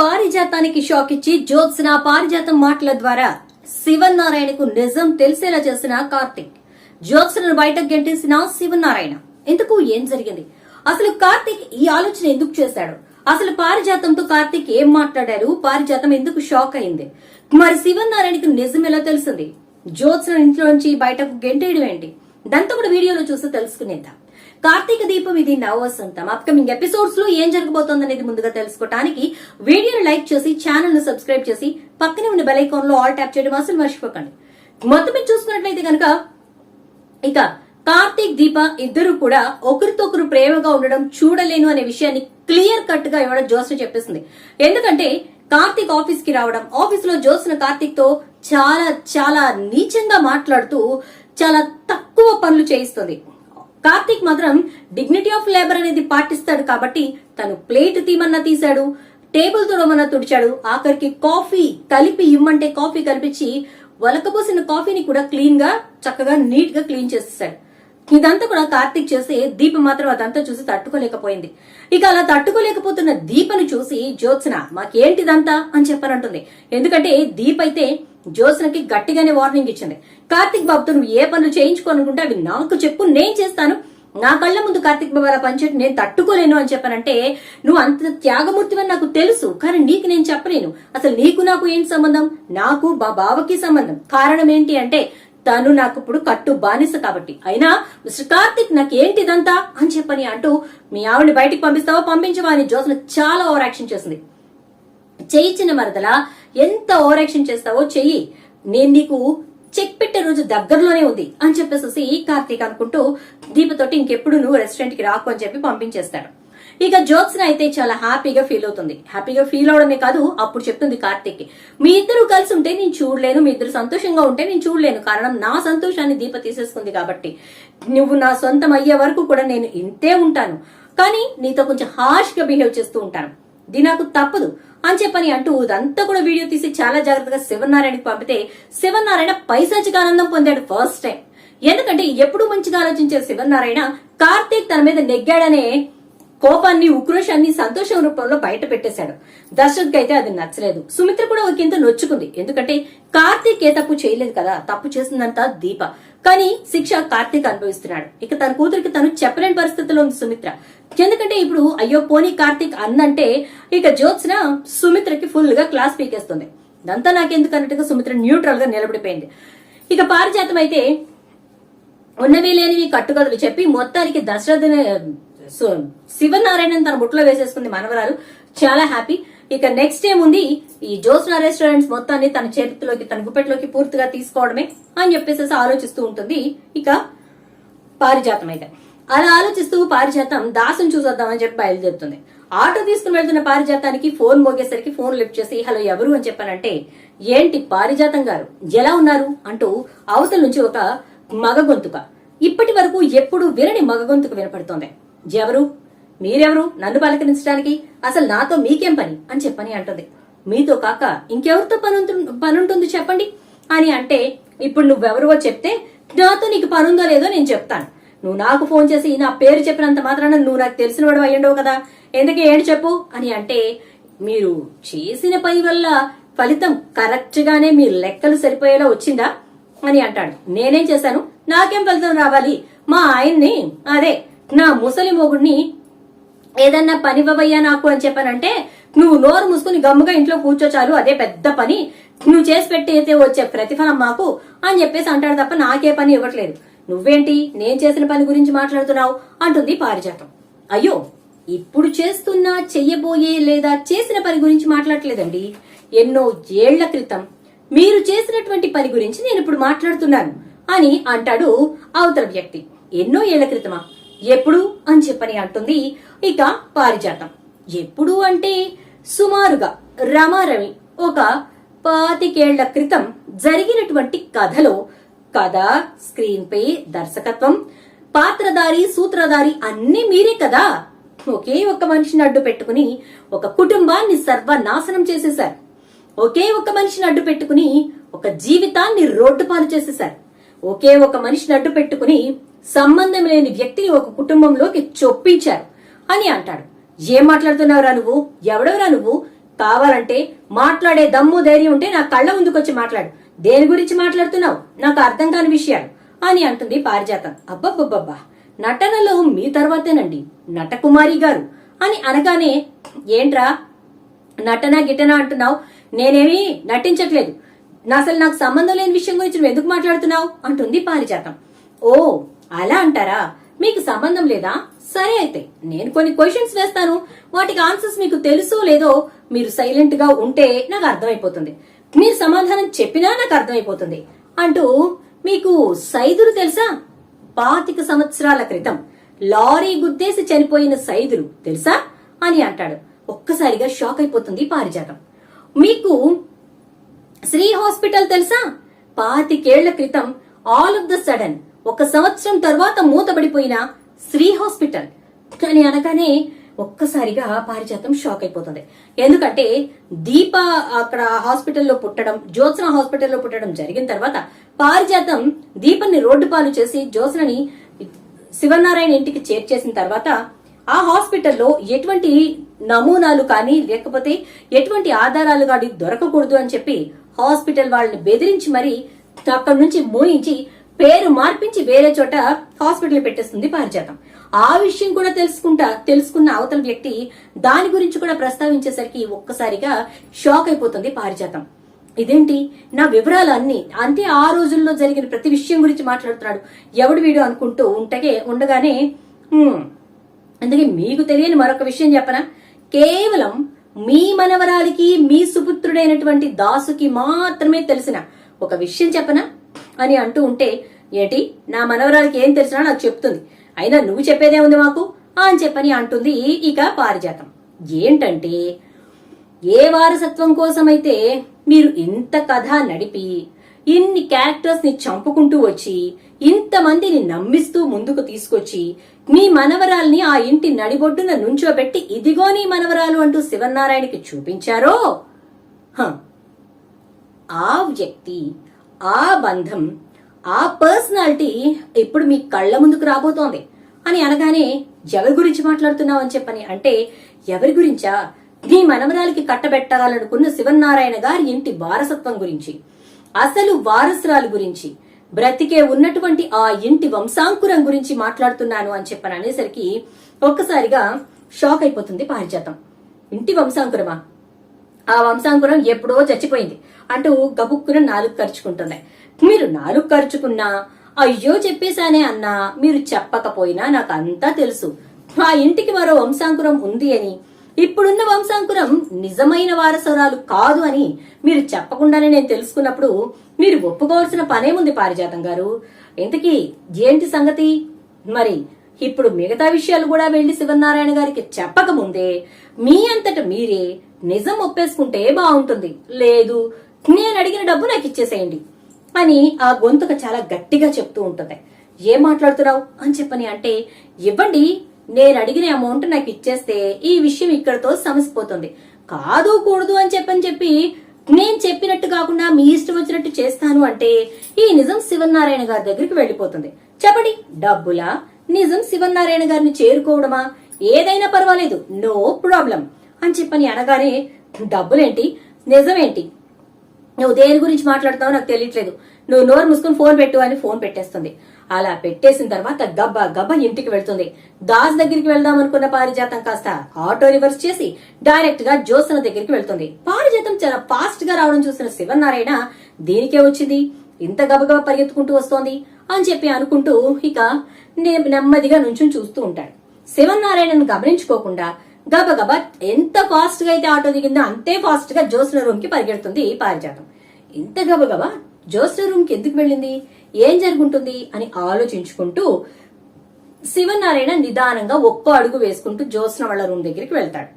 పారిజాతానికి shock ఇచ్చి జ్యోత్స్న పారిజాతం మాటల ద్వారా శివనారాయణకు నిజం తెలిసేలా చేసిన కార్తిక్. జ్యోత్స్నను బయటకు గెంటేసిన శివనారాయణ. ఇందుకు ఏం జరిగింది? అసలు కార్తిక్ ఈ ఆలోచన ఎందుకు చేశాడు? అసలు పారిజాతంతో కార్తిక్ ఏం మాట్లాడారు? పారిజాతం ఎందుకు షాక్ అయింది? మరి శివనారాయణకి నిజం ఎలా తెలిసింది? జ్యోత్స్న ఇంట్లో నుంచి బయటకు గెంటేయడం ఏంటి? దాంతో కూడా వీడియోలో చూసి తెలుసుకునేద్దాం. కార్తీక దీపం ఇది నవ అప్కమింగ్ ఎపిసోడ్స్లో ఏం జరగబోతోంది అనేది ముందుగా తెలుసుకోవడానికి వీడియోని లైక్ చేసి ఛానల్ను సబ్స్క్రైబ్ చేసి పక్కనే ఉన్న బెల్ ఐకాన్లో ఆల్ ట్యాప్ చేయడం అసలు మర్చిపోకండి. మొత్తం మీద చూసుకున్నట్లయితే కనుక ఇక కార్తీక్ దీప ఇద్దరు కూడా ఒకరితో ఒకరు ప్రేమగా ఉండడం చూడలేను అనే విషయాన్ని క్లియర్ కట్గా ఇవ్వడం జోస్న చెప్పేసింది. ఎందుకంటే కార్తీక్ ఆఫీస్కి రావడం ఆఫీస్లో జోస్న కార్తీక్తో చాలా చాలా నీచంగా మాట్లాడుతూ చాలా తక్కువ పనులు చేయిస్తుంది. కార్తీక్ మాత్రం డిగ్నిటీ ఆఫ్ లేబర్ అనేది పాటిస్తాడు కాబట్టి తను ప్లేట్ తీమన్నా తీశాడు టేబుల్ తుడమన్నా తుడిచాడు. ఆఖరికి కాఫీ కలిపి ఇమ్మంటే కాఫీ కలిపించి వలకబోసిన కాఫీని కూడా క్లీన్గా చక్కగా నీట్గా క్లీన్ చేసేసాడు. ఇదంతా కూడా కార్తీక్ చేసి దీప మాత్రం అదంతా చూసి తట్టుకోలేకపోయింది. ఇక అలా తట్టుకోలేకపోతున్న దీపను చూసి జ్యోత్స్న మాకేంటిదంతా? అని చెప్పనంటుంది ఎందుకంటే దీప్ అయితే జ్యోత్స్నకి గట్టిగానే వార్నింగ్ ఇచ్చింది. కార్తీక్ బాబుతో నువ్వు ఏ పనులు చేయించుకోనుకుంటే అవి నాకు చెప్పు నేను చేస్తాను. నా కళ్ళ ముందు కార్తీక్ బాబు అలా పనిచేయడం నేను తట్టుకోలేను అని చెప్పానంటే నువ్వు అంత త్యాగమూర్తివని నాకు తెలుసు కానీ నీకు నేను చెప్పలేను. అసలు నీకు నాకు ఏంటి సంబంధం? నాకు మా బావకి సంబంధం. కారణం ఏంటి అంటే తను నాకు ఇప్పుడు కట్టు బానిస కాబట్టి. అయినా మిస్టర్ కార్తిక్ నాకు ఏంటి ఇదంతా అని చెప్పని అంటూ మీ ఆవిడని బయటికి పంపిస్తావా? పంపించవా అని జ్యోత్సన చాలా ఓవర్ యాక్షన్ చేసింది. చేయించిన మరదల ఎంత ఓవర్ యాక్షన్ చేస్తావో చెయ్యి. నేను నీకు చెక్ పెట్టే రోజు దగ్గరలోనే ఉంది అని చెప్పేసి కార్తీక్ అనుకుంటూ దీపతోటి ఇంకెప్పుడు నువ్వు రెస్టారెంట్కి రాకు అని చెప్పి పంపించేస్తాడు. ఇక జ్యోత్స్న అయితే చాలా హ్యాపీగా ఫీల్ అవుతుంది. హ్యాపీగా ఫీల్ అవడమే కాదు అప్పుడు చెప్తుంది కార్తీక్ మీ ఇద్దరు కలిసి ఉంటే నేను చూడలేను మీ ఇద్దరు సంతోషంగా ఉంటే నేను చూడలేను. కారణం నా సంతోషాన్ని దీప తీసేసుకుంది కాబట్టి. నువ్వు నా సొంతం అయ్యే వరకు కూడా నేను ఇంతే ఉంటాను. కానీ నీతో కొంచెం హార్ష్గా బిహేవ్ చేస్తూ ఉంటాను. ఇది నాకు తప్పదు అని చెప్పని అంటూ ఇదంతా కూడా వీడియో తీసి చాలా జాగ్రత్తగా శివనారాయణకి పంపితే శివనారాయణ పైశాచిక ఆనందం పొందాడు ఫస్ట్ టైం ఎందుకంటే ఎప్పుడు మంచిగా ఆలోచించే శివనారాయణ కార్తీక్ తన మీద నెగ్గాడనే కోపాన్ని ఉక్రోషాన్ని సంతోషం రూపంలో బయట పెట్టేశాడు. దర్శక్ అయితే అది నచ్చలేదు. సుమిత్ర కూడా ఒక ఇంత నొచ్చుకుంది. ఎందుకంటే కార్తీక్ ఏ తప్పు చేయలేదు కదా తప్పు చేసిందంతా దీప. కానీ శిక్ష కార్తీక్ అనుభవిస్తున్నాడు. ఇక తన కూతురికి తను చెప్పలేని పరిస్థితిలో ఉంది సుమిత్ర. ఎందుకంటే ఇప్పుడు అయ్యో పోనీ కార్తీక్ అన్నంటే ఇక జ్యోత్స్న సుమిత్రకి ఫుల్గా క్లాస్ పీకేస్తుంది. ఇదంతా నాకెందుకు అన్నట్టుగా సుమిత్ర న్యూట్రల్గా నిలబడిపోయింది. ఇక పారిజాతం అయితే ఉన్నవి లేనివి కట్టుకథలు చెప్పి మొత్తానికి దశరథ శివనారాయణ తన ముట్టులో వేసేసుకుంది మనవరాలు. చాలా హ్యాపీ. ఇక నెక్స్ట్ ఏముంది ఈ జోస్నా రెస్టారెంట్స్ మొత్తాన్ని తన చేతిలోకి తన గుప్పెట్లోకి పూర్తిగా తీసుకోవడమే అని చెప్పేసి ఆలోచిస్తూ ఉంటుంది. ఇక పారిజాతం అయితే. అలా ఆలోచిస్తూ పారిజాతం దాసుని చూసొద్దామని చెప్పి బయలుదేరుతుంది. ఆటో తీసుకుని వెళ్తున్న పారిజాతానికి ఫోన్ మోగేసరికి ఫోన్ లిఫ్ట్ చేసి హలో ఎవరు? అని చెప్పానంటే ఏంటి పారిజాతం గారు? ఎలా ఉన్నారు? అంటూ అవతల నుంచి ఒక మగ గొంతుక. ఇప్పటి వరకు ఎప్పుడు వినని మగ గొంతుకు వినపడుతోంది. ఎవరు? మీరెవరు? నన్ను పలకరించడానికి? అసలు నాతో మీకేం పని? అని చెప్పని అంటుంది. మీతో కాక ఇంకెవరితో పని ఉంటు- పనుంటుంది చెప్పండి? అని అంటే ఇప్పుడు నువ్వెవరువో చెప్తే నాతో నీకు పనుందో లేదో నేను చెప్తాను. నువ్వు నాకు ఫోన్ చేసి నా పేరు చెప్పినంత మాత్రాన నువ్వు నాకు తెలిసిన వాడు అయ్యండవు కదా? ఎందుకే ఏంటి చెప్పు? అని అంటే మీరు చేసిన పని వల్ల ఫలితం కరెక్ట్ గానే మీ లెక్కలు సరిపోయేలా వచ్చిందా? అని అంటాడు. నేనేం చేశాను? నాకేం ఫలితం రావాలి? మా ఆయన్ని అదే నా ముసలి మొగుడిని ఏదన్నా పనివ్వవయ్యా నాకు అని చెప్పానంటే నువ్వు నోరు మూసుకుని గమ్ముగా ఇంట్లో కూర్చో చాలు అదే పెద్ద పని. నువ్వు చేసి పెట్టయితే వచ్చే ప్రతిఫలం మాకు అని చెప్పేసి అంటాడు తప్ప నాకే పని ఇవ్వట్లేదు. నువ్వేంటి? నేను చేసిన పని గురించి మాట్లాడుతున్నావు అంటుంది పారిజాతం. అయ్యో ఇప్పుడు చేస్తున్న చెయ్యబోయే లేదా చేసిన పని గురించి మాట్లాడలేదండి ఎన్నో ఏళ్ళ క్రితం మీరు చేసినటువంటి పని గురించి నేను ఇప్పుడు మాట్లాడుతున్నాను అని అంటాడు అవతల వ్యక్తి. ఎన్నో ఏళ్ళ క్రితమా? ఎప్పుడు అని చెప్పని అంటుంది. ఇక పారిజాతం. ఎప్పుడు అంటే సుమారుగా రమారమి ఒక పాతికేళ్ళ క్రితం జరిగినటువంటి కథలో కథ స్క్రీన్ పే దర్శకత్వం పాత్రధారి సూత్రధారి అన్ని మీరే కదా. ఒకే ఒక మనిషిని అడ్డు పెట్టుకుని ఒక కుటుంబాన్ని సర్వనాశనం చేసేశారు. ఒకే ఒక మనిషిని అడ్డు పెట్టుకుని ఒక జీవితాన్ని రోడ్డు పాలు చేసేశారు. ఒకే ఒక మనిషిని అడ్డు పెట్టుకుని సంబంధం లేని వ్యక్తిని ఒక కుటుంబంలోకి చొప్పించారు అని అంటాడు. ఏం మాట్లాడుతున్నావురా నువ్వు? ఎవడెవరా నువ్వు? కావాలంటే మాట్లాడే దమ్ము ధైర్యం ఉంటే నా కళ్ళ ముందుకొచ్చి మాట్లాడు. దేని గురించి మాట్లాడుతున్నావు? నాకు అర్థం కాని విషయాలు అని అంటుంది పారిజాతం. అబ్బబ్బబ్బబ్బా. నటనలో మీ తర్వాతేనండి. నటకుమారి గారు అని అనగానే ఏంట్రా? నటన గిటన అంటున్నావు? నేనేమి నటించట్లేదు. నా అసలు నాకు సంబంధం లేని విషయం గురించి నువ్వు ఎందుకు మాట్లాడుతున్నావు? అంటుంది పారిజాతం. ఓ అలా అంటారా? మీకు సంబంధం లేదా? సరే అయితే నేను కొన్ని క్వశ్చన్స్ వేస్తాను. వాటికి ఆన్సర్స్ మీకు తెలుసో లేదో మీరు సైలెంట్గా ఉంటే నాకు అర్థమైపోతుంది. మీరు సమాధానం చెప్పినా నాకు అర్థమైపోతుంది. అంటూ మీకు సైదులు తెలుసా? పాతిక సంవత్సరాల క్రితం లారీ గుద్దేసి చనిపోయిన సైదులు తెలుసా? అని అంటాడు. ఒక్కసారిగా షాక్ అయిపోతుంది పారిజాతం. మీకు శ్రీ హాస్పిటల్ తెలుసా? పాతికేళ్ళ క్రితం ఆల్ ఆఫ్ ద సడన్ ఒక సంవత్సరం తర్వాత మూతబడిపోయిన శ్రీ హాస్పిటల్. అని అనగానే ఒక్కసారిగా పారిజాతం షాక్ అయిపోతుంది. ఎందుకంటే దీప అక్కడ హాస్పిటల్లో పుట్టడం జ్యోత్సన హాస్పిటల్లో పుట్టడం జరిగిన తర్వాత పారిజాతం దీపని రోడ్డు పాలు చేసి జ్యోత్సనని శివనారాయణ ఇంటికి చేర్చేసిన తర్వాత ఆ హాస్పిటల్లో ఎటువంటి నమూనాలు కానీ లేకపోతే ఎటువంటి ఆధారాలు కానీ దొరకకూడదు అని చెప్పి హాస్పిటల్ వాళ్ళని బెదిరించి మరి అక్కడి నుంచి మోయించి పేరు మార్పించి వేరే చోట హాస్పిటల్ పెట్టేస్తుంది పారిజాతం. ఆ విషయం కూడా తెలుసుకుంటా తెలుసుకున్న అవతల వ్యక్తి దాని గురించి కూడా ప్రస్తావించేసరికి ఒక్కసారిగా షాక్ అయిపోతుంది పారిజాతం. ఇదేంటి? నా వివరాలు అన్ని అంటే ఆ రోజుల్లో జరిగిన ప్రతి విషయం గురించి మాట్లాడుతున్నాడు. ఎవడు వీడు అనుకుంటూ ఉంటగే ఉండగానే అందుకే మీకు తెలియని మరొక విషయం చెప్పనా? కేవలం మీ మనవరాలికి మీ సుపుత్రుడైనటువంటి దాసుకి మాత్రమే తెలిసిన ఒక విషయం చెప్పనా? అని అంటూ ఉంటే ఏంటి? నా మనవరాలకి ఏం తెలిసినా నాకు చెప్తుంది. అయినా నువ్వు చెప్పేదే ఉంది మాకు? అని చెప్పని అంటుంది ఇక పారిజాతం. ఏంటంటే ఏ వారసత్వం కోసమైతే మీరు ఇంత కథ నడిపి ఇన్ని క్యారెక్టర్స్ని చంపుకుంటూ వచ్చి ఇంతమందిని నమ్మిస్తూ ముందుకు తీసుకొచ్చి మీ మనవరాల్ని ఆ ఇంటి నడిబొడ్డున నుంచోబెట్టి ఇదిగో నీ మనవరాలు అంటూ శివనారాయణకి చూపించారో? హ, ఆ వ్యక్తి ఆ బంధం ఆ పర్సనాలిటీ ఇప్పుడు మీ కళ్ళ ముందుకు రాబోతోంది? అని అనగానే ఎవరి గురించి మాట్లాడుతున్నావు? అని చెప్పని. అంటే ఎవరి గురించా? నీ మనమరాలకి కట్టబెట్టాలనుకున్న శివనారాయణ గారి ఇంటి వారసత్వం గురించి అసలు వారసురాలు గురించి బ్రతికే ఉన్నటువంటి ఆ ఇంటి వంశాంకురం గురించి మాట్లాడుతున్నాను అని చెప్పని అనేసరికి ఒక్కసారిగా షాక్ అయిపోతుంది పారిజాతం. ఇంటి వంశాంకురమా? ఆ వంశాంకురం ఎప్పుడో చచ్చిపోయింది. అంటూ గబుక్కున నాలుగు ఖర్చుకుంటుంది మీరు నాలుగు ఖర్చుకున్నా అయ్యో చెప్పేశానే అన్నా మీరు చెప్పకపోయినా నాకు అంతా తెలుసు. ఆ ఇంటికి మరో వంశాంకురం ఉంది అని. ఇప్పుడున్న వంశాంకురం నిజమైన వారసురాలు కాదు అని మీరు చెప్పకుండానే నేను తెలుసుకున్నప్పుడు మీరు ఒప్పుకోవాల్సిన పనేముంది పారిజాతం గారు. ఇంతకీ ఏంటి సంగతి? మరి ఇప్పుడు మిగతా విషయాలు కూడా వెళ్ళి శివనారాయణ గారికి చెప్పకముందే మీ అంతట మీరే నిజం ఒప్పేసుకుంటే బాగుంటుంది. లేదు నేను అడిగిన డబ్బు నాకు ఇచ్చేసేయండి. అని ఆ గొంతుక చాలా గట్టిగా చెప్తూ ఉంటుంది. ఏం మాట్లాడుతున్నావు అని చెప్పని అంటే ఇవ్వండి నేను అడిగిన అమౌంట్ నాకు ఇచ్చేస్తే ఈ విషయం ఇక్కడతో సమసిపోతుంది. కాదు కూడదు అని చెప్పని చెప్పి నేను చెప్పినట్టు కాకుండా మీ ఇష్టం వచ్చినట్టు చేస్తాను అంటే ఈ నిజం శివనారాయణ గారి దగ్గరికి వెళ్ళిపోతుంది. చెప్పండి డబ్బులా? నిజం శివనారాయణ గారిని చేరుకోవడమా? ఏదైనా పర్వాలేదు నో ప్రాబ్లం. అని చెప్పని అనగానే డబ్బులేంటి? నిజమేంటి? నువ్వు దేని గురించి మాట్లాడుతావో నాకు తెలియట్లేదు. నువ్వు నోరు మూసుకుని ఫోన్ పెట్టు అని ఫోన్ పెట్టేస్తుంది. అలా పెట్టేసిన తర్వాత గబ్బ గబ్బ ఇంటికి వెళ్తుంది. దాస్ దగ్గరికి వెళ్దాం అనుకున్న పారిజాతం కాస్త ఆటో రివర్స్ చేసి డైరెక్ట్గా జ్యోత్సన దగ్గరికి వెళ్తుంది. పారిజాతం చాలా ఫాస్ట్గా రావడం చూసిన శివనారాయణ దీనికే వచ్చింది? ఇంత గబగబా పరిగెత్తుకుంటూ వస్తోంది? అని చెప్పి అనుకుంటూ ఇక నెమ్మదిగా నుంచుని చూస్తూ ఉంటాడు. శివనారాయణను గమనించుకోకుండా గబగబా ఎంత ఫాస్ట్గా అయితే ఆటో దిగిందో అంతే ఫాస్ట్గా జ్యోత్స్న రూమ్కి పరిగెడుతుంది పారిజాతం. ఇంత గబగబా జ్యోత్స్న రూమ్కి ఎందుకు వెళ్ళింది? ఏం జరుగుంటుంది? అని ఆలోచించుకుంటూ శివనారాయణ నిదానంగా ఒక్కో అడుగు వేసుకుంటూ జ్యోత్స్న వాళ్ళ రూమ్ దగ్గరికి వెళ్తాడు.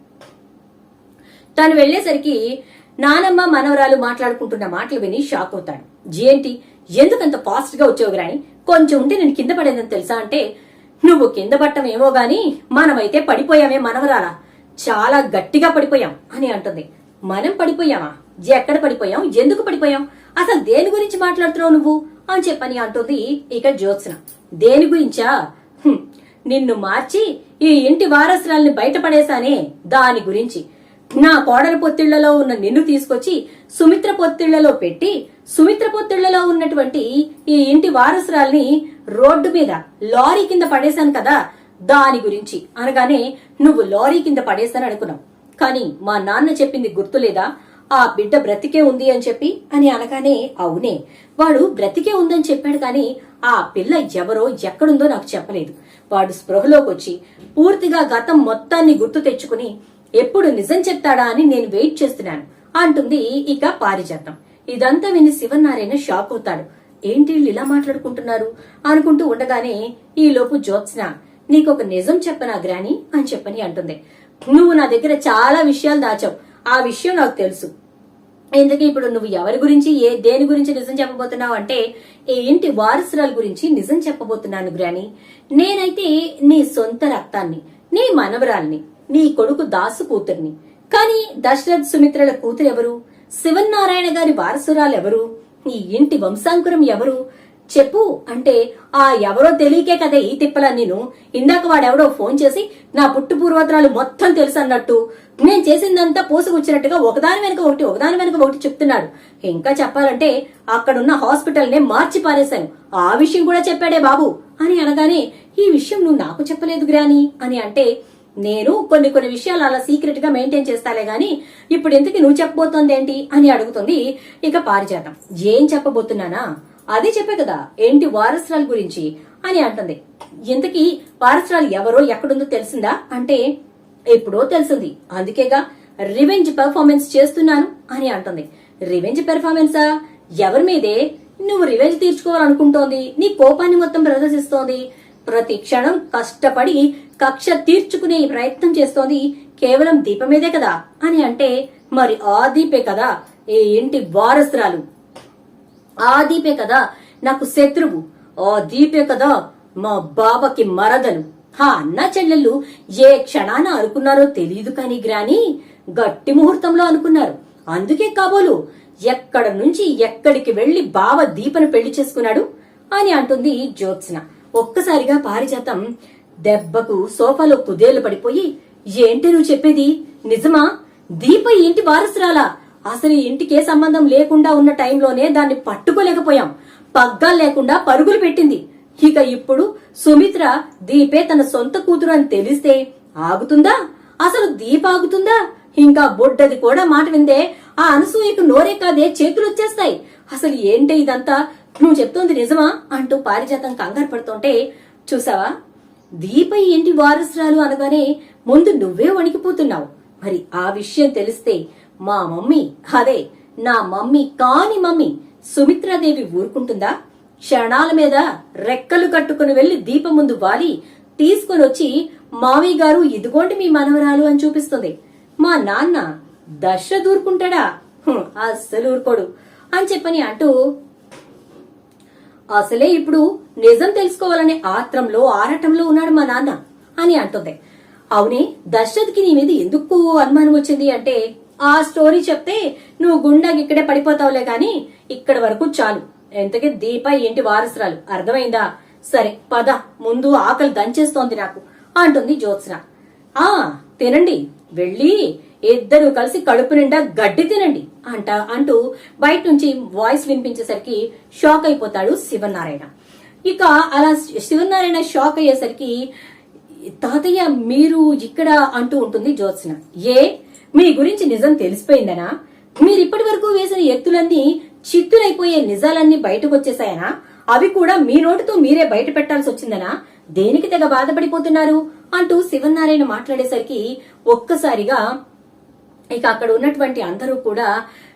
తను వెళ్ళేసరికి నానమ్మ మనవరాలు మాట్లాడుకుంటున్న మాటలు విని షాక్ అవుతాడు. జేంటి ఎందుకంత ఫాస్ట్గా వచ్చావు రాని కొంచెం ఉంటే నేను కింద పడేదని తెలుసా అంటే నువ్వు కింద పట్టమేమో గాని మనమైతే పడిపోయామే మనవరాలా? చాలా గట్టిగా పడిపోయాం అని అంటుంది. మనం పడిపోయామా? ఎక్కడ పడిపోయాం? ఎందుకు పడిపోయాం? అసలు దేని గురించి మాట్లాడుతున్నావు నువ్వు? అని చెప్పని అంటుంది ఇక జ్యోత్స్న. దేని గురించా? నిన్ను మార్చి ఈ ఇంటి వారసురాల్ని బయటపడేశానే దాని గురించి. నా కోడల పొత్తిళ్ళలో ఉన్న నిన్ను తీసుకొచ్చి సుమిత్ర పొత్తిళ్ళలో పెట్టి సుమిత్ర పొత్తిళ్ళలో ఉన్నటువంటి ఈ ఇంటి వారసురాల్ని రోడ్డు మీద లారీ కింద పడేశాను కదా దాని గురించి. అనగానే నువ్వు లారీ కింద పడేస్తాను అనుకున్నావు. కానీ మా నాన్న చెప్పింది గుర్తులేదా? ఆ బిడ్డ బ్రతికే ఉంది అని చెప్పి? అని అనగానే అవునే. వాడు బ్రతికే ఉందని చెప్పాడు కానీ ఆ పిల్ల ఎవరో ఎక్కడుందో నాకు చెప్పలేదు. వాడు స్పృహలోకి వచ్చి పూర్తిగా గతం మొత్తాన్ని గుర్తు తెచ్చుకుని ఎప్పుడు నిజం చెప్తాడా అని నేను వెయిట్ చేస్తున్నాను అంటుంది ఇక పారిజాతం. ఇదంతా విని శివనారాయణ షాక్ అవుతాడు. ఏంటి ఇలా మాట్లాడుకుంటున్నారు? అనుకుంటూ ఉండగానే ఈలోపు జ్యోత్స్న నీకు నీకొక నిజం చెప్పనా గ్రాని? అని చెప్పని అంటుంది. నువ్వు నా దగ్గర చాలా విషయాలు దాచావు. ఆ విషయం నాకు తెలుసు. ఎందుకు ఇప్పుడు నువ్వు ఎవరి గురించి ఏ దేని గురించి నిజం చెప్పబోతున్నావు అంటే ఈ ఇంటి వారసురాల గురించి నిజం చెప్పబోతున్నాను గ్రాని. నేనైతే నీ సొంత రక్తాన్ని నీ మనవరాల్ని నీ కొడుకు దాసు కూతుర్ని. కానీ దశరథ్ సుమిత్రల కూతురు ఎవరు గారి వారసురాలు ఎవరు ఈ ఇంటి వంశాంకురం ఎవరు? చెప్పు. అంటే ఆ ఎవరో తెలియకే కదా ఈ తిప్పలా నేను ఇందాక వాడెవడో ఫోన్ చేసి నా పుట్టు పూర్వత్రాలు మొత్తం తెలుసు అన్నట్టు నేను చేసిందంతా పోసుకొచ్చినట్టుగా ఒకదాని వెనుక ఒకటి ఒకదాని వెనుక ఒకటి చెప్తున్నాడు. ఇంకా చెప్పాలంటే అక్కడున్న హాస్పిటల్ నే మార్చి పారేశాను. ఆ విషయం కూడా చెప్పాడే బాబు. అని అనగానే ఈ విషయం నువ్వు నాకు చెప్పలేదు గ్రాని. అని అంటే నేను కొన్ని కొన్ని విషయాలు అలా సీక్రెట్గా మెయింటైన్ చేస్తాలే గాని ఇప్పుడు ఎందుకు నువ్వు చెప్పబోతోంది ఏంటి అని అడుగుతుంది. ఇక పారిజాతం. ఏం చెప్పబోతున్నానా? అదే చెప్పే కదా ఏంటి వారసురాలు గురించి? అని అంటుంది. ఇంతకీ వారసురాలు ఎవరో ఎక్కడుందో తెలిసిందా? అంటే ఎప్పుడో తెలిసింది. అందుకేగా రివెంజ్ పెర్ఫార్మెన్స్ చేస్తున్నాను అని అంటుంది. రివెంజ్ పెర్ఫార్మెన్సా ఎవరి మీదే? నువ్వు రివెంజ్ తీర్చుకోవాలనుకుంటోంది. నీ కోపాన్ని మొత్తం ప్రదర్శిస్తోంది. ప్రతి క్షణం కష్టపడి కక్ష తీర్చుకునే ప్రయత్నం చేస్తోంది. కేవలం దీపమేదే మీదే కదా? అని అంటే మరి ఆ దీపే కదా? ఈ ఇంటి వారసురాలు? ఆ దీపే కదా నాకు శత్రువు. ఆ దీపే కదా మా బావకి మరదలు. ఆ అన్న చెల్లెళ్ళు ఏ క్షణాన అనుకున్నారో తెలియదు కాని గ్రాని గట్టి ముహూర్తంలో అనుకున్నారు. అందుకే కాబోలు ఎక్కడ నుంచి ఎక్కడికి వెళ్ళి బావ దీపను పెళ్ళి చేసుకున్నాడు అని అంటుంది జ్యోత్స్న. ఒక్కసారిగా పారిజాతం దెబ్బకు సోఫాలో కుదేళ్ళు పడిపోయి ఏంటి నువ్వు చెప్పేది? నిజమా? దీప ఏంటి వారసురాలా? అసలు ఇంటికే సంబంధం లేకుండా ఉన్న టైంలోనే దాన్ని పట్టుకోలేకపోయాం. పగ్గా లేకుండా పరుగులు పెట్టింది. ఇక ఇప్పుడు సుమిత్ర దీపే తన సొంత కూతురు అని తెలిస్తే ఆగుతుందా? అసలు దీప ఆగుతుందా? ఇంకా బొడ్డది కూడా మాట విందే ఆ అనసూయకు నోరే కాదే చేతులు వచ్చేస్తాయి. అసలు ఏంటి ఇదంతా? నువ్వు చెప్తోంది నిజమా? అంటూ పారిజాతం కంగారు పడుతుంటే చూసావా? దీప ఏంటి ఇంటి వారసురాలు అనగానే ముందు నువ్వే వణికిపోతున్నావు. మరి ఆ విషయం తెలిస్తే మా మమ్మీ అదే నా మమ్మీ కాని మమ్మీ సుమిత్రాదేవి ఊరుకుంటుందా? క్షణాల మీద రెక్కలు కట్టుకుని వెళ్ళి దీపం ముందు వాలి తీసుకుని వచ్చి మావయ్య గారు ఇదిగోండి మీ మనవరాలు అని చూపిస్తుంది. మా నాన్న దశ దూరుకుంటాడా? అస్సలు ఊరుకోడు అని చెప్పని అంటూ అసలే ఇప్పుడు నిజం తెలుసుకోవాలనే ఆత్రంలో ఆరాటంలో ఉన్నాడు మా నాన్న అని అంటుంది. అవునే దశరథ్కి నీ మీద ఎందుకు అనుమానం వచ్చింది? అంటే ఆ స్టోరీ చెప్తే నువ్వు గుండాకి ఇక్కడే పడిపోతావులే గాని ఇక్కడ వరకు చాలు. ఎంతకీ దీప ఏంటి వారసురాలు? అర్థమైందా? సరే పద. ముందు ఆకలి దంచేస్తోంది నాకు అంటుంది జ్యోత్స్న. ఆ తినండి. వెళ్ళి ఇద్దరు కలిసి కడుపు నిండా గడ్డి తినండి అంట అంటూ బయట నుంచి వాయిస్ వినిపించేసరికి షాక్ అయిపోతాడు శివనారాయణ. ఇక అలా శివనారాయణ షాక్ అయ్యేసరికి తాతయ్య మీరు ఇక్కడ అంటూ ఉంటుంది జ్యోత్స్న. ఏ? మీ గురించి నిజం తెలిసిపోయిందనా? మీరిప్పటి వరకు వేసిన ఎత్తులన్నీ చిత్తులైపోయే నిజాలన్నీ బయటకు వచ్చేసాయనా అవి కూడా మీ నోటితో మీరే బయట పెట్టాల్సి వచ్చిందనా దేనికి తెగ బాధపడిపోతున్నారు? అంటూ శివనారాయణ మాట్లాడేసరికి ఒక్కసారిగా ఇక అక్కడ ఉన్నటువంటి అందరూ కూడా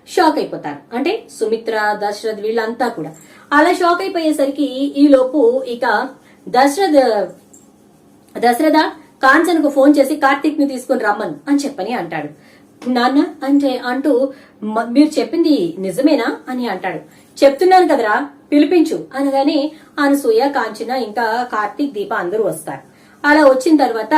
షాక్ అయిపోతారు అంటే సుమిత్ర దశరథ్ వీళ్ళంతా కూడా. అలా షాక్ అయిపోయేసరికి ఈలోపు ఇక దశరథ్ దశరథ కాంచన్కు ఫోన్ చేసి కార్తీక్ని తీసుకుని రమ్మను అని చెప్పని అంటాడు. నాన్న అంటే అంటూ మీరు చెప్పింది నిజమేనా? అని అంటాడు. చెప్తున్నాను కదరా పిలిపించు. అనగానే అనసూయ కాంచన ఇంకా కార్తీక్ దీప అందరూ వస్తారు. అలా వచ్చిన తర్వాత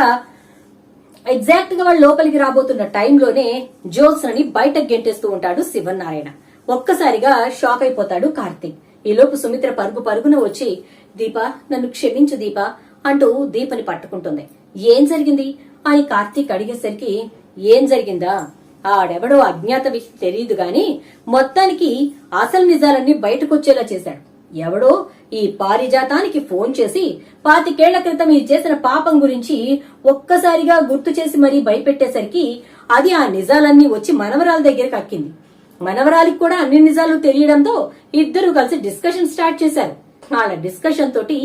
ఎగ్జాక్ట్గా వాళ్ళు లోపలికి రాబోతున్న టైంలోనే జ్యోత్స్నని బయటకు గెంటేస్తూ ఉంటాడు శివనారాయణ. ఒక్కసారిగా షాక్ అయిపోతాడు కార్తీక్. ఈలోపు సుమిత్ర పరుగు పరుగున వచ్చి దీప నన్ను క్షమించు దీప అంటూ దీపని పట్టుకుంటుంది. ఏం జరిగింది? అని కార్తీక్ అడిగేసరికి ఏం జరిగిందా? ఆడెవడో అజ్ఞాత విషయం తెలియదు గాని మొత్తానికి అసలు నిజాలన్నీ బయటకొచ్చేలా చేశాడు. ఎవడో ఈ పారిజాతానికి ఫోన్ చేసి పాతికేళ్ళ క్రితం ఇది చేసిన పాపం గురించి ఒక్కసారిగా గుర్తు చేసి మరీ భయపెట్టేసరికి అది ఆ నిజాలన్నీ వచ్చి మనవరాల దగ్గరికి అక్కింది. మనవరాలికి కూడా అన్ని నిజాలు తెలియడంతో ఇద్దరు కలిసి డిస్కషన్ స్టార్ట్ చేశారు. వాళ్ళ డిస్కషన్ తోటి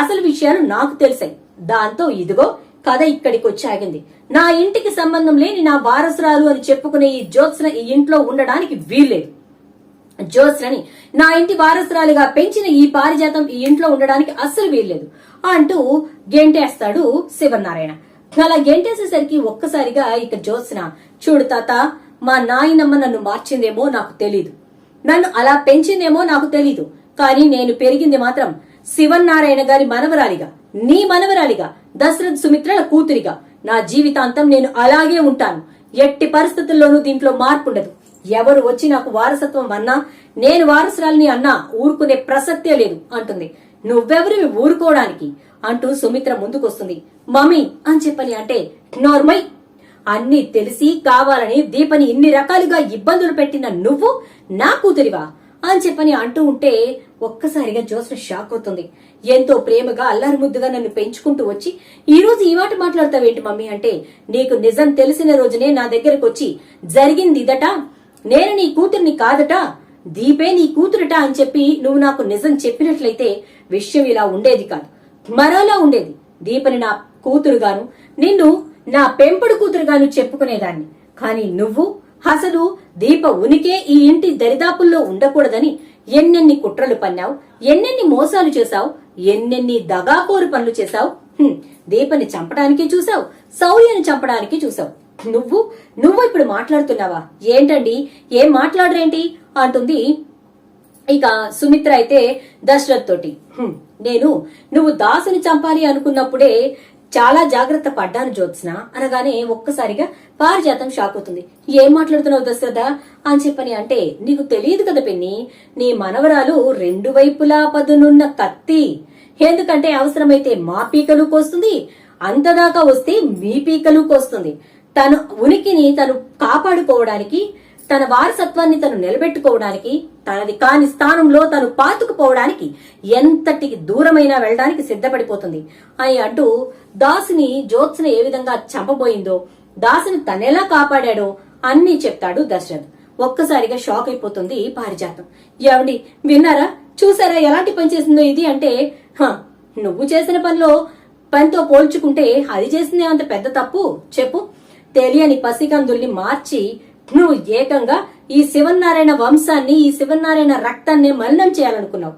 అసలు విషయాలు నాకు తెలిసాయి. దాంతో ఇదిగో కథ ఇక్కడికి వచ్చి ఆగింది నా ఇంటికి సంబంధం లేని నా వారసురాలు అని చెప్పుకునే ఈ జ్యోత్స్న ఈ ఇంట్లో ఉండడానికి వీల్లేదు. జ్యోత్స్నని నా ఇంటి వారసురాలుగా పెంచిన ఈ పారిజాతం ఈ ఇంట్లో ఉండడానికి అస్సలు వీల్లేదు అంటూ గెంటేస్తాడు శివనారాయణ. అలా గెంటేసేసరికి ఒక్కసారిగా ఇక జ్యోత్స్న చూడు తాత మా నాయనమ్మ నన్ను మార్చిందేమో నాకు తెలీదు. నన్ను అలా పెంచిందేమో నాకు తెలీదు. కానీ నేను పెరిగింది మాత్రం శివన్నారాయణ గారి మనవరాలిగా నీ మనవరాలిగా దశరథ్ సుమిత్రల కూతురిగా. నా జీవితాంతం నేను అలాగే ఉంటాను. ఎట్టి పరిస్థితుల్లోనూ దీంట్లో మార్పు ఉండదు ఎవరు వచ్చి నాకు వారసత్వం అన్నా నేను వారసురాలిని అన్నా ఊరుకునే ప్రసక్తే లేదు అంటుంది. నువ్వెవరివి ఊరుకోవడానికి? అంటూ సుమిత్ర ముందుకొస్తుంది. మమ్మీ అని చెప్పని అంటే నోర్మై. అన్ని తెలిసి కావాలని దీపని ఇన్ని రకాలుగా ఇబ్బందులు పెట్టిన నువ్వు నా కూతురివా? అని చెప్పని అంటూ ఉంటే ఒక్కసారిగా జోస్న షాక్ అవుతుంది. ఎంతో ప్రేమగా అల్లారు ముద్దుగా నన్ను పెంచుకుంటూ వచ్చి ఈ రోజు ఈ మాట మాట్లాడతావేంటి మమ్మీ? అంటే నీకు నిజం తెలిసిన రోజునే నా దగ్గరకు వచ్చి జరిగింది ఇదట నేను నీ కూతుర్ని కాదట దీపే నీ కూతురట అని చెప్పి నువ్వు నాకు నిజం చెప్పినట్లయితే విషయం ఇలా ఉండేది కాదు. మరోలా ఉండేది. దీపని నా కూతురుగాను నిన్ను నా పెంపుడు కూతురుగాను చెప్పుకునేదాన్ని. కానీ నువ్వు అసలు దీప ఉనికే ఈ ఇంటి దరిదాపుల్లో ఉండకూడదని ఎన్నెన్ని కుట్రలు పన్నావు? ఎన్నెన్ని మోసాలు చేశావు? ఎన్నెన్ని దగాకోరు పనులు చేశావు? దీపని చంపడానికి చూసావు సౌర్యని చంపడానికి చూసావు నువ్వు నువ్వు ఇప్పుడు మాట్లాడుతున్నావా? ఏంటండి? ఏం మాట్లాడరేంటి? అంటుంది ఇక సుమిత్ర అయితే దశరథ్ తోటి. నేను నువ్వు దాసుని చంపాలి అనుకున్నప్పుడే చాలా జాగ్రత్త పడ్డాను జ్యోత్స్న. అనగానే ఒక్కసారిగా పారిజాతం షాక్ అవుతుంది. ఏం మాట్లాడుతున్నావు దశరథ? అని చెప్పని అంటే నీకు తెలియదు కదా పెన్ని నీ మనవరాలు రెండు వైపులా పదునున్న కత్తి. ఎందుకంటే అవసరమైతే మా పీకలు కోస్తుంది అంతదాకా వస్తే మీ పీకలు కోస్తుంది. తన ఉనికిని తను కాపాడుకోవడానికి తన వారసత్వాన్ని తను నిలబెట్టుకోవడానికి తనది కాని స్థానంలో తను పాతుకుపోవడానికి ఎంతటి దూరమైనా వెళ్ళడానికి సిద్ధపడిపోతుంది. అని అంటూ దాసుని జ్యోత్స్న ఏ విధంగా చంపబోయిందో దాసుని తనెలా కాపాడాడో అన్నీ చెప్తాడు దశరథ్. ఒక్కసారిగా షాక్ అయిపోతుంది పారిజాతం. ఏమండి విన్నారా? చూసారా ఎలాంటి పని చేసిందో ఇది అంటే "హ, నువ్వు చేసిన పనిలో పనితో పోల్చుకుంటే అది చేసిందే అంత పెద్ద తప్పు? చెప్పు. తెలియని పసికందుల్ని మార్చి నువ్వు ఏకంగా ఈ శివనారాయణ వంశాన్ని ఈ శివనారాయణ రక్తాన్ని మలినం చేయాలనుకున్నావు.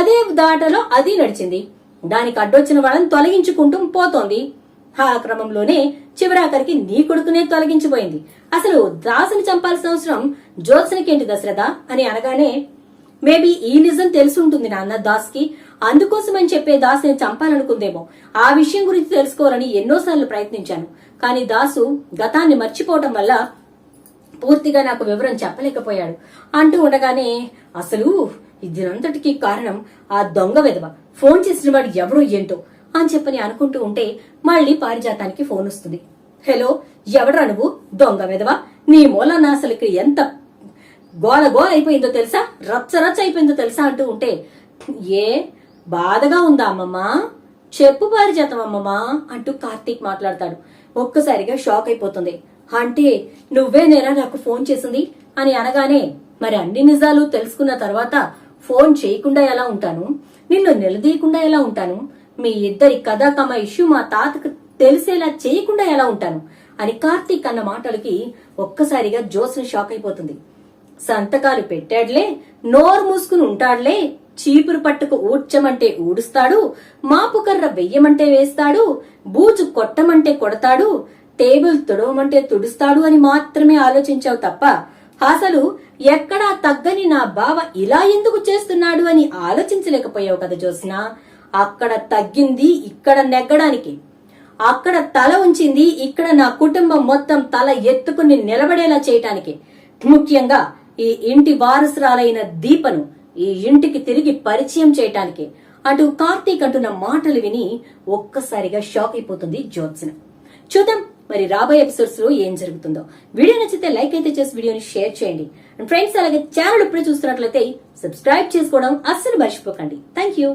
అదే దాటలో అది నడిచింది. దానికి అడ్డొచ్చిన వాళ్ళని తొలగించుకుంటూ పోతోంది. ఆ క్రమంలోనే చివరాఖరికి నీ కొడుకునే తొలగించిపోయింది. అసలు దాసుని చంపాల్సిన అవసరం జ్యోత్సనకేంటి దశరథ అని అనగానే మేబీ ఈ నిజం తెలిసి ఉంటుంది నాన్న దాస్కి అందుకోసమని చెప్పే దాసుని చంపాలనుకుందేమో. ఆ విషయం గురించి తెలుసుకోవాలని ఎన్నోసార్లు ప్రయత్నించాను. కానీ దాసు గతాన్ని మర్చిపోవటం వల్ల పూర్తిగా నాకు వివరం చెప్పలేకపోయాడు. అంటూ ఉండగానే అసలు ఇదినంతటికి కారణం ఆ దొంగ విధవ. ఫోన్ చేసిన వాడు ఎవడో ఏంటో? అని చెప్పని అనుకుంటూ ఉంటే మళ్ళీ పారిజాతానికి ఫోన్ వస్తుంది. హలో ఎవడరా నువ్వు? దొంగ విధవ? నీ మూలన అసలు ఇక్కడ ఎంత గోల గోల అయిపోయిందో తెలుసా? రచ్చ రచ్చ అయిపోయిందో తెలుసా? అంటూ ఉంటే ఏ బాధగా ఉందా అమ్మమ్మ? చెప్పు పారిజాతం అమ్మమ్మ అంటూ కార్తీక్ మాట్లాడతాడు. ఒక్కసారిగా షాక్ అయిపోతుంది. అంటే నువ్వేనేనా నాకు ఫోన్ చేసింది? అని అనగానే మరి అన్ని నిజాలు తెలుసుకున్న తర్వాత ఫోన్ చేయకుండా ఎలా ఉంటాను? నిన్ను నిలదీయకుండా ఎలా ఉంటాను? మీ ఇద్దరి కథ కమ ఇష్యూ మా తాతకు తెలిసేలా చేయకుండా ఎలా ఉంటాను? అని కార్తీక్ అన్న మాటలకి ఒక్కసారిగా జోస్ని షాక్ అయిపోతుంది. సంతకాలు పెట్టాడులే నోరు మూసుకుని ఉంటాడులే చీపురు పట్టుకు ఊడ్చమంటే ఊడుస్తాడు మాపుకర్ర వెయ్యమంటే వేస్తాడు బూజు కొట్టమంటే కొడతాడు టేబుల్ తుడవమంటే తుడుస్తాడు అని మాత్రమే ఆలోచించావు తప్ప అసలు ఎక్కడా తగ్గని నా బావ ఇలా ఎందుకు చేస్తున్నాడు అని ఆలోచించలేకపోయావు కదా జోస్నా అక్కడ తగ్గింది ఇక్కడ నెగ్గడానికి. అక్కడ తల ఉంచింది ఇక్కడ నా కుటుంబం మొత్తం తల ఎత్తుకుని నిలబడేలా చేయటానికి. ముఖ్యంగా ఈ ఇంటి వారసురాలైన దీపను ఈ ఇంటికి తిరిగి పరిచయం చేయటానికి. అటు కార్తీక్ అంటున్న మాటలు విని ఒక్కసారిగా షాక్ అయిపోతుంది జ్యోత్సన. చూద్దాం మరి రాబోయే ఎపిసోడ్స్లో ఏం జరుగుతుందో. వీడియో నచ్చితే లైక్ అయితే చేసి వీడియోని షేర్ చేయండి. అండ్ ఫ్రెండ్స్ అలాగే ఛానల్ ఇప్పుడే చూస్తున్నట్లయితే సబ్స్క్రైబ్ చేసుకోవడం అస్సలు మర్చిపోకండి. Thank you